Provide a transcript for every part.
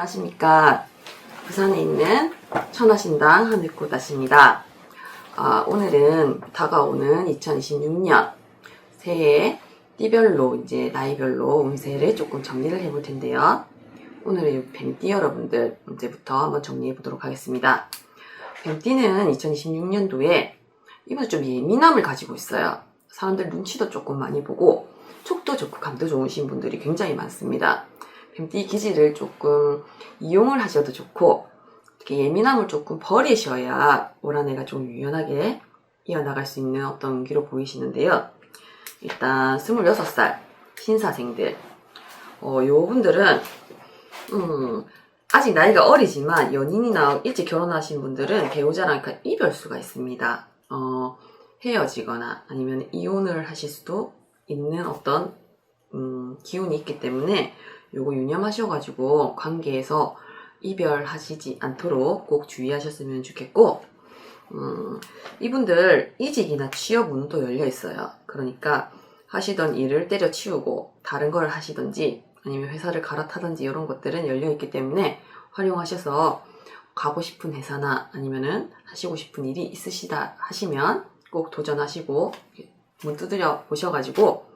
안녕하십니까. 부산에 있는 천하신당 하늘꽃다십니다. 아, 오늘은 다가오는 2026년 새해 띠별로 이제 나이별로 운세를 조금 정리를 해볼 텐데요. 오늘의 뱀띠 여러분들 문제부터 한번 정리해 보도록 하겠습니다. 뱀띠는 2026년도에 이번에 좀 예민함을 가지고 있어요. 사람들 눈치도 조금 많이 보고 촉도 좋고 감도 좋으신 분들이 굉장히 많습니다. 뱀띠 기질을 조금 이용을 하셔도 좋고 이렇게 예민함을 조금 버리셔야 올 한 해가 좀 유연하게 이어나갈 수 있는 어떤 운기로 보이시는데요. 일단 26살 신사생들 어, 요 분들은 음, 아직 나이가 어리지만 연인이나 일찍 결혼하신 분들은 배우자랑 약간 이별 수가 있습니다. 어, 헤어지거나 아니면 이혼을 하실 수도 있는 어떤 음, 기운이 있기 때문에 요거 유념하셔가지고 관계에서 이별하시지 않도록 꼭 주의하셨으면 좋겠고 음, 이분들 이직이나 취업 운도 열려 있어요. 그러니까 하시던 일을 때려치우고 다른 걸 하시든지 아니면 회사를 갈아타든지 이런 것들은 열려 있기 때문에 활용하셔서 가고 싶은 회사나 아니면은 하시고 싶은 일이 있으시다 하시면 꼭 도전하시고 문 두드려 보셔가지고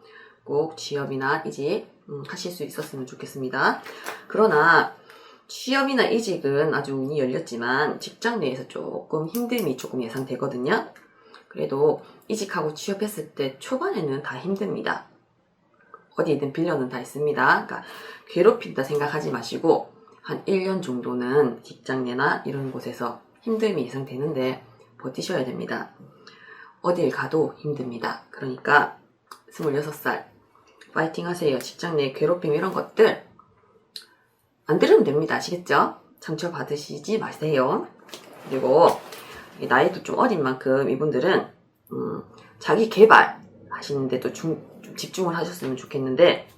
꼭 취업이나 이직 음, 하실 수 있었으면 좋겠습니다. 그러나 취업이나 이직은 아주 운이 열렸지만 직장 내에서 조금 힘듦이 조금 예상되거든요. 그래도 이직하고 취업했을 때 초반에는 다 힘듭니다. 어디든 빌려는 다 있습니다. 그러니까 괴롭힌다 생각하지 마시고 한 1년 정도는 직장 내나 이런 곳에서 힘듦이 예상되는데 버티셔야 됩니다. 어딜 가도 힘듭니다. 그러니까 26살 파이팅 하세요. 직장 내 괴롭힘 이런 것들 안 들으면 됩니다. 아시겠죠? 상처 받으시지 마세요. 그리고 나이도 좀 어린 만큼 이분들은 음, 자기 개발 하시는데도 중, 좀 집중을 하셨으면 좋겠는데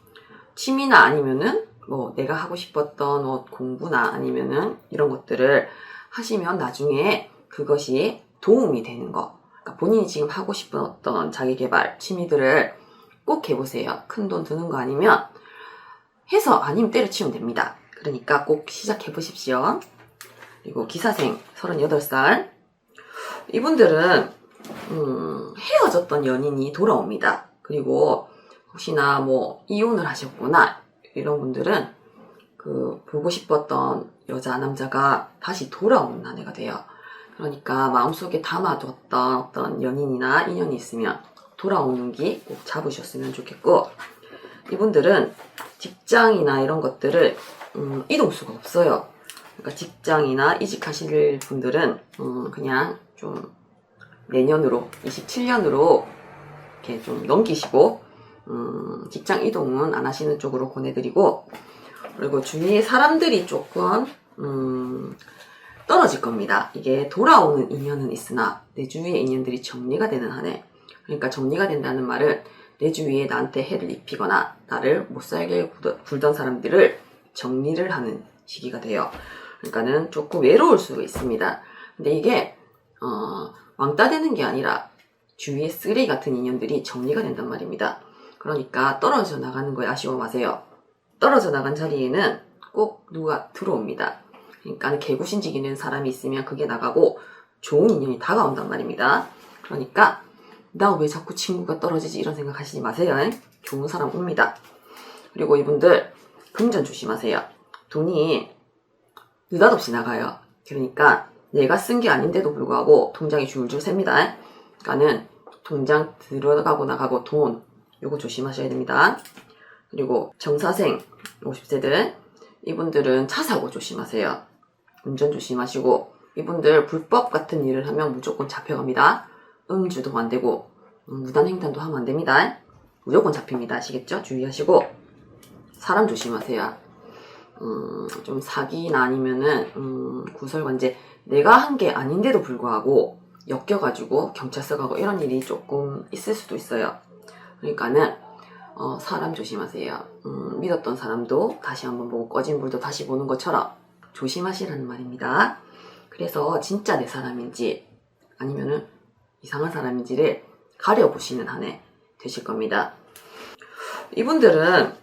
취미나 아니면은 뭐 내가 하고 싶었던 뭐 공부나 아니면은 이런 것들을 하시면 나중에 그것이 도움이 되는 거. 그러니까 본인이 지금 하고 싶은 어떤 자기 개발 취미들을 꼭 해보세요. 큰 돈 드는 거 아니면 해서 아니면 때려치우면 됩니다. 그러니까 꼭 시작해 보십시오. 그리고 기사생 38살 이분들은 음, 헤어졌던 연인이 돌아옵니다. 그리고 혹시나 뭐 이혼을 하셨거나 이런 분들은 그 보고 싶었던 여자 남자가 다시 돌아오는 한 해가 돼요. 그러니까 마음속에 담아뒀던 어떤 연인이나 인연이 있으면 돌아오는 기 꼭 잡으셨으면 좋겠고 이분들은 직장이나 이런 것들을 음, 이동 수가 없어요. 그러니까 직장이나 이직하실 분들은 음, 그냥 좀 내년으로 27년으로 이렇게 좀 넘기시고 음, 직장 이동은 안 하시는 쪽으로 보내드리고 그리고 주위에 사람들이 조금 음, 떨어질 겁니다. 이게 돌아오는 인연은 있으나 내 주위의 인연들이 정리가 되는 한 해. 그러니까 정리가 된다는 말은 내 주위에 나한테 해를 입히거나 나를 못 살게 굴던 사람들을 정리를 하는 시기가 돼요. 그러니까는 조금 외로울 수가 있습니다. 근데 이게 어, 왕따 되는 게 아니라 주위에 쓰레기 같은 인연들이 정리가 된단 말입니다. 그러니까 떨어져 나가는 거에 아쉬워 마세요. 떨어져 나간 자리에는 꼭 누가 들어옵니다. 그러니까 개구신지기는 사람이 있으면 그게 나가고 좋은 인연이 다가온단 말입니다. 그러니까 나 왜 자꾸 친구가 떨어지지 이런 생각 하시지 마세요. 좋은 사람 옵니다. 그리고 이분들 금전 조심하세요. 돈이 느닷없이 나가요. 그러니까 내가 쓴 게 아닌데도 불구하고 통장이 줄줄 셉니다. 그러니까는 통장 들어가고 나가고 돈 요거 조심하셔야 됩니다. 그리고 정사생 50세들 이분들은 차 사고 조심하세요. 운전 조심하시고 이분들 불법 같은 일을 하면 무조건 잡혀갑니다. 음주도 안 되고 음, 무단횡단도 하면 안 됩니다. 무조건 잡힙니다. 아시겠죠? 주의하시고 사람 조심하세요. 음, 좀 사기나 아니면은 음, 구설관제 내가 한 게 아닌데도 불구하고 엮여가지고 경찰서 가고 이런 일이 조금 있을 수도 있어요. 그러니까는 어, 사람 조심하세요. 음, 믿었던 사람도 다시 한번 보고 꺼진 불도 다시 보는 것처럼 조심하시라는 말입니다. 그래서 진짜 내 사람인지 아니면은 이상한 사람인지를 가려보시는 한 해 되실 겁니다. 이분들은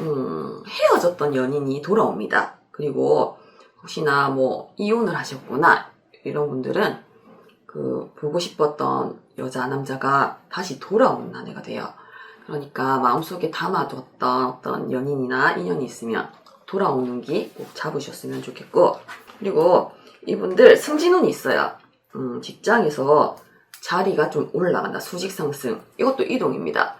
음, 헤어졌던 연인이 돌아옵니다. 그리고 혹시나 뭐 이혼을 하셨거나 이런 분들은 그 보고 싶었던 여자 남자가 다시 돌아오는 한 해가 돼요. 그러니까 마음속에 담아뒀던 어떤 연인이나 인연이 있으면 돌아오는 기 꼭 잡으셨으면 좋겠고 그리고 이분들 승진운이 있어요. 음, 직장에서 자리가 좀 올라간다. 수직 상승. 이것도 이동입니다.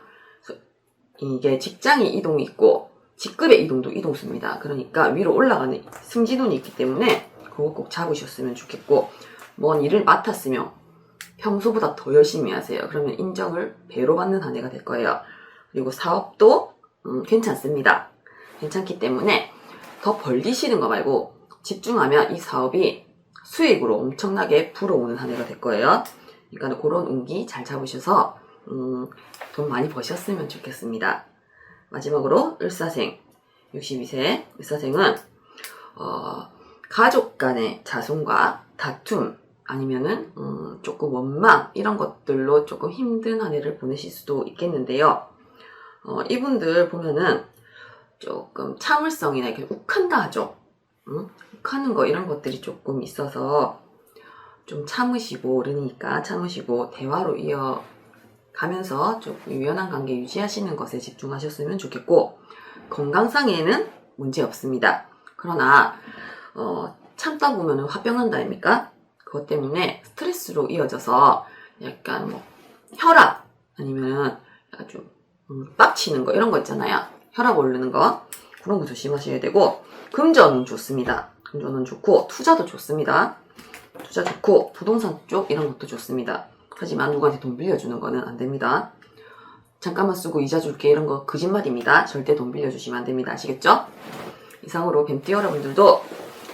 이게 직장이 이동이 있고 직급의 이동도 이동수입니다. 그러니까 위로 올라가는 승진운이 있기 때문에 그거 꼭 잡으셨으면 좋겠고 뭔 일을 맡았으면 평소보다 더 열심히 하세요. 그러면 인정을 배로 받는 한 해가 될 거예요. 그리고 사업도 음, 괜찮습니다. 괜찮기 때문에 더 벌리시는 거 말고 집중하면 이 사업이 수익으로 엄청나게 불어오는 한 해가 될 거예요. 그러니까 그런 운기 잘 잡으셔서 음, 돈 많이 버셨으면 좋겠습니다. 마지막으로 을사생 62세 을사생은 어, 가족 간의 자손과 다툼 아니면은 음, 조금 원망 이런 것들로 조금 힘든 한 해를 보내실 수도 있겠는데요. 어, 이분들 보면은 조금 참을성이나 이렇게 욱한다 하죠. 응? 욱하는 거 이런 것들이 조금 있어서 좀 참으시고 어른이니까 참으시고 대화로 이어가면서 조금 유연한 관계 유지하시는 것에 집중하셨으면 좋겠고 건강상에는 문제 없습니다. 그러나 어, 참다 보면 화병한다 아닙니까? 그것 때문에 스트레스로 이어져서 약간 뭐 혈압 아니면 약간 좀 음, 빡치는 거 이런 거 있잖아요. 혈압 오르는 거 그런 거 조심하셔야 되고 금전은 좋습니다. 금전은 좋고 투자도 좋습니다. 투자 좋고 부동산 쪽 이런 것도 좋습니다. 하지만 누구한테 돈 빌려주는 거는 안 됩니다. 잠깐만 쓰고 이자 줄게 이런 거 거짓말입니다. 절대 돈 빌려주시면 안 됩니다. 아시겠죠? 이상으로 뱀띠 여러분들도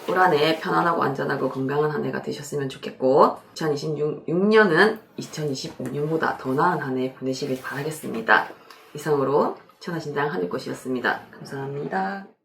올 한해 편안하고 안전하고 건강한 한 해가 되셨으면 좋겠고 2026년은 2025년보다 더 나은 한 해 보내시길 바라겠습니다. 이상으로 천하신당 하늘꽃이었습니다. 감사합니다.